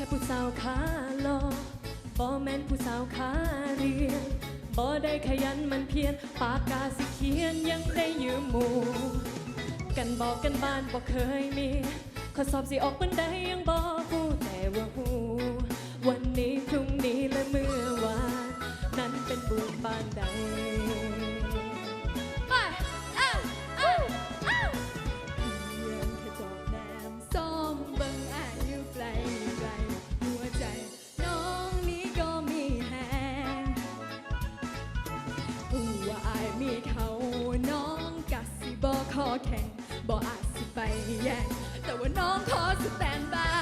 แค่ผู้สาวขาหลอบอแมนผู้สาวขาเรียนบอได้ขยันมันเพียน ปากกาสิเขียนยังได้ยืมหมู่กันบอกกันบ้านบ่เคยมี ข้อสอบสิออกเปิ้นได้ยังบอก แยกแต่ว่าน้องขอสแตนบาย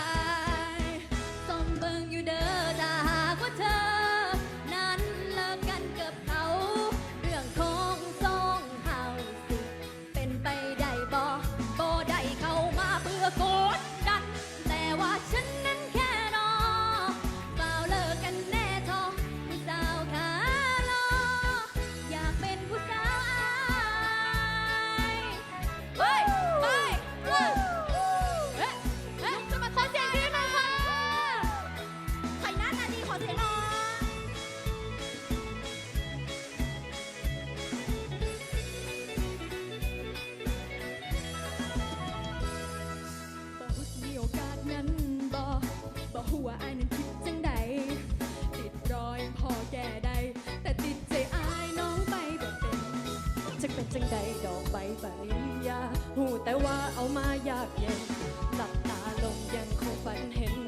ริยาหูแต่ว่าเอามายากเย็นหลับตาลงยังคงฝันเห็น